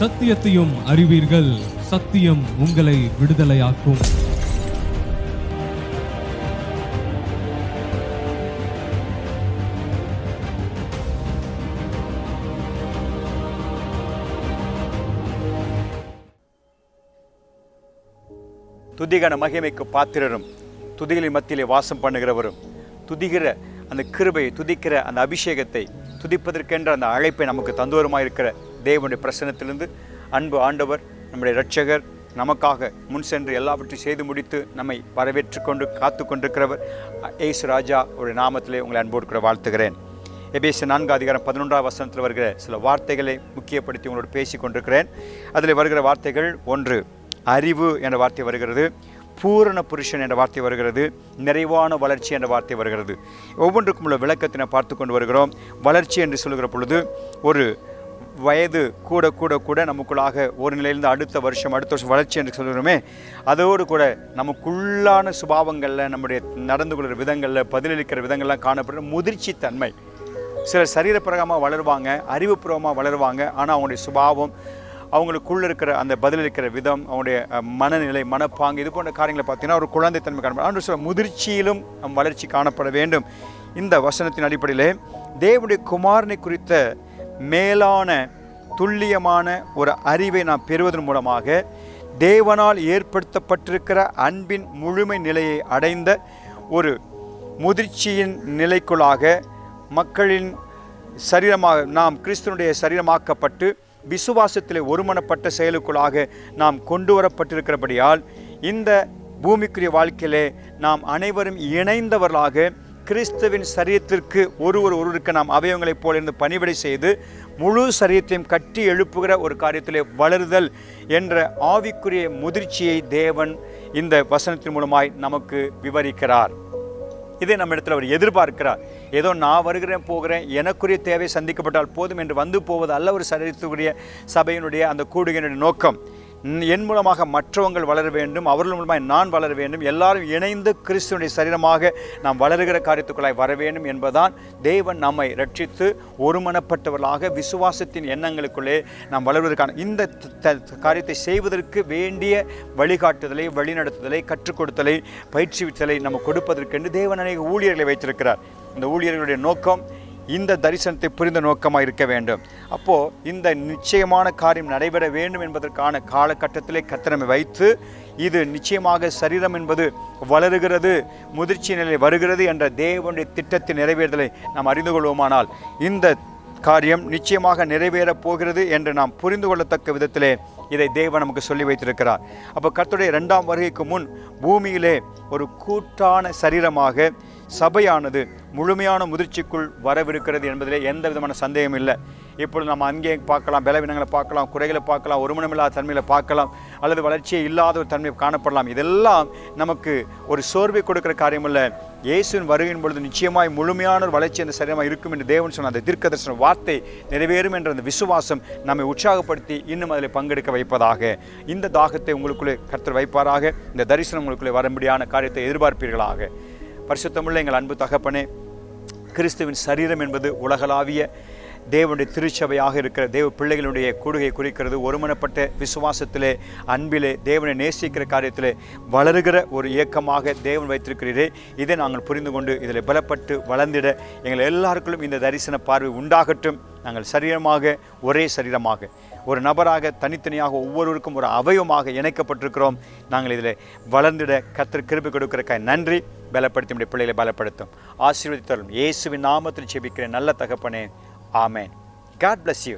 சத்தியத்தையும் அறிவீர்கள். சத்தியம் உங்களை விடுதலையாக்கும். துதிகன மகிமைக்கு பாத்திரரும் துதிகளின் மத்தியிலே வாசம் பண்ணுகிறவரும் துதிகிற அந்த கிருபை துதிக்கிற அந்த அபிஷேகத்தை துதிப்பதற்கென்ற அந்த அழைப்பை நமக்கு தந்துவருமாக இருக்கிற தேவனுடைய பிரசனத்திலிருந்து அன்பு ஆண்டவர் நம்முடைய ரட்சகர் நமக்காக முன் சென்று எல்லாவற்றையும் செய்து முடித்து நம்மை வரவேற்று கொண்டு காத்து கொண்டிருக்கிறவர் ஏசு ராஜா ஒரு நாமத்திலே உங்களை அன்போடு கூட வாழ்த்துகிறேன். எபேசு நான்கு அதிகாரம் பதினொன்றாம் வசனத்தில் வருகிற சில வார்த்தைகளை முக்கியப்படுத்தி உங்களோடு பேசி கொண்டிருக்கிறேன். அதில் வருகிற வார்த்தைகள் ஒன்று அறிவு என்ற வார்த்தை வருகிறது பூரண புருஷன் என்ற வார்த்தை வருகிறது நிறைவான வளர்ச்சி என்ற வார்த்தை வருகிறது. ஒவ்வொன்றுக்கும் உள்ள விளக்கத்தினை பார்த்து கொண்டு வருகிறோம். வளர்ச்சி என்று சொல்கிற பொழுது ஒரு வயது கூட கூட கூட நமக்குள்ளாக ஒரு நிலையிலேருந்து அடுத்த வருஷம் அடுத்த வருஷம் வளர்ச்சி என்று சொல்கிறோமே அதோடு கூட நமக்குள்ளான சுபாவங்களில் நம்முடைய நடந்து கொள்கிற விதங்களில் பதிலளிக்கிற விதங்கள்லாம் காணப்படுற முதிர்ச்சி தன்மை சிலர் சரீரப்பிரகமாக வளருவாங்க அறிவுபூர்வமாக வளருவாங்க ஆனால் அவங்களுடைய சுபாவம் அவங்களுக்குள்ளே இருக்கிற அந்த பதிலளிக்கிற விதம் அவங்களுடைய மனநிலை மனப்பாங்கு இது போன்ற காரியங்களை பார்த்தீங்கன்னா ஒரு குழந்தைத்தன்மை காணப்படும். ஆனால் சில முதிர்ச்சியிலும் நம் வளர்ச்சி காணப்பட வேண்டும். இந்த வசனத்தின் அடிப்படையிலே தேவனுடைய குமாரனை குறித்த மேலான துல்லியமான ஒரு அறிவை நாம் பெறுவதன் மூலமாக தேவனால் ஏற்படுத்தப்பட்டிருக்கிற அன்பின் முழுமை நிலையை அடைந்த ஒரு முதிர்ச்சியின் நிலைக்குள்ளாக மக்களின் சரீரமாக நாம் கிறிஸ்தனுடைய சரீரமாக்கப்பட்டு விசுவாசத்தில் ஒருமனப்பட்ட செயலுக்குள்ளாக நாம் கொண்டு வரப்பட்டிருக்கிறபடியால் இந்த பூமிக்குரிய வாழ்க்கையிலே நாம் அனைவரும் இணைந்தவர்களாக கிறிஸ்துவின் சரீரத்திற்கு ஒருவர் ஒருவருக்கு நாம் அவயவங்களைப் போல இருந்து பணிவிடை செய்து முழு சரீரத்தையும் கட்டி எழுப்புகிற ஒரு காரியத்திலே வளருதல் என்ற ஆவிக்குரிய முதிர்ச்சியை தேவன் இந்த வசனத்தின் மூலமாய் நமக்கு விவரிக்கிறார். இதை நம்ம இடத்துல அவர் எதிர்பார்க்கிறார். ஏதோ நான் வருகிறேன் போகிறேன் எனக்குரிய தேவை சந்திக்கப்பட்டால் போதும் என்று வந்து போவது அல்ல ஒரு சரீரத்துக்குரிய சபையினுடைய அந்த கூடுகையினுடைய நோக்கம். என் மூலமாக மற்றவங்கள் வளர வேண்டும் அவர்கள் மூலமாக நான் வளர வேண்டும் எல்லாரும் இணைந்து கிறிஸ்துவனுடைய சரீரமாக நாம் வளருகிற காரியத்துக்குள்ளாய் வர வேண்டும் என்பதுதான் தேவன் நம்மை ரட்சித்து ஒருமனப்பட்டவர்களாக விசுவாசத்தின் எண்ணங்களுக்குள்ளே நாம் வளர்வதற்கான இந்த த- காரியத்தை செய்வதற்கு வேண்டிய வழிகாட்டுதலை வழிநடத்துதலை கற்றுக் கொடுத்தலை பயிற்சிவித்தலை நம்ம கொடுப்பதற்கென்று தேவன் அநேக ஊழியர்களை வைத்திருக்கிறார். இந்த ஊழியர்களுடைய நோக்கம் இந்த தரிசனத்தை புரிந்த நோக்கமாக இருக்க வேண்டும். அப்போது இந்த நிச்சயமான காரியம் நடைபெற வேண்டும் என்பதற்கான காலகட்டத்திலே கத்திரமை வைத்து இது நிச்சயமாக சரீரம் என்பது வளருகிறது முதிர்ச்சி நிலை வருகிறது என்ற தேவனுடைய திட்டத்தின் நிறைவேறுதலை நாம் அறிந்து கொள்வோமானால் இந்த காரியம் நிச்சயமாக நிறைவேறப் போகிறது என்று நாம் புரிந்து கொள்ளத்தக்க விதத்திலே இதை தேவன் நமக்கு சொல்லி வைத்திருக்கிறார். அப்போ கர்த்தருடைய இரண்டாம் வருகைக்கு முன் பூமியிலே ஒரு கூட்டான சரீரமாக சபையானது முழுமையான முதிர்ச்சிக்குள் வரவிருக்கிறது என்பதிலே எந்த விதமான சந்தேகம் இல்லை. இப்பொழுது நம்ம அங்கே பார்க்கலாம் பலவீனங்களை பார்க்கலாம் குறைகளை பார்க்கலாம் ஒருமணமில்லாத தன்மையில் பார்க்கலாம் அல்லது வளர்ச்சியே இல்லாத ஒரு தன்மையை காணப்படலாம். இதெல்லாம் நமக்கு ஒரு சோர்வை கொடுக்கிற காரியம் இல்லை இயேசுவின் வருகையின் பொழுது நிச்சயமாய் முழுமையான ஒரு வளர்ச்சி அந்த சரீரமாக இருக்கும் என்று தேவன் சொன்ன அந்த தீர்க்க தரிசன வார்த்தை நிறைவேறும் என்ற அந்த விசுவாசம் நம்மை உற்சாகப்படுத்தி இன்னும் அதில் பங்கெடுக்க வைப்பதாக. இந்த தாகத்தை உங்களுக்குள்ளே கர்த்தர் வைப்பாராக. இந்த தரிசனம் உங்களுக்குள்ளே வரும்படியான காரியத்தை எதிர்பார்ப்பீர்களாக. பரிசுத்தமுள்ள எங்கள் அன்பு தகப்பனே கிறிஸ்துவின் சரீரம் என்பது உலகளாவிய தேவனுடைய திருச்சபையாக இருக்கிற தேவ பிள்ளைகளுடைய கூடுகை குறிக்கிறது. ஒருமனப்பட்ட விசுவாசத்திலே அன்பிலே தேவனை நேசிக்கிற காரியத்திலே வளருகிற ஒரு இயக்கமாக தேவன் வைத்திருக்கிறீரே. இதை நாங்கள் புரிந்து கொண்டு இதில் பலப்பட்டு வளர்ந்திட எங்கள் எல்லாருக்குள்ளும் இந்த தரிசன பார்வை உண்டாகட்டும். நாங்கள் சரீரமாக ஒரே சரீரமாக ஒரு நபராக தனித்தனியாக ஒவ்வொருவருக்கும் ஒரு அவயவமாக இணைக்கப்பட்டிருக்கிறோம். நாங்கள் இதில் வளர்ந்திட கத்திர கிருபை கொடுக்கிறக்க நன்றி. பலப்படுத்தி நம்முடைய பிள்ளைகளை பலப்படுத்தும். ஆசீர்வதித்தரும் இயேசுவின் நாமத்தில் செபிக்கிற நல்ல தகப்பனே. ஆமேன். God bless you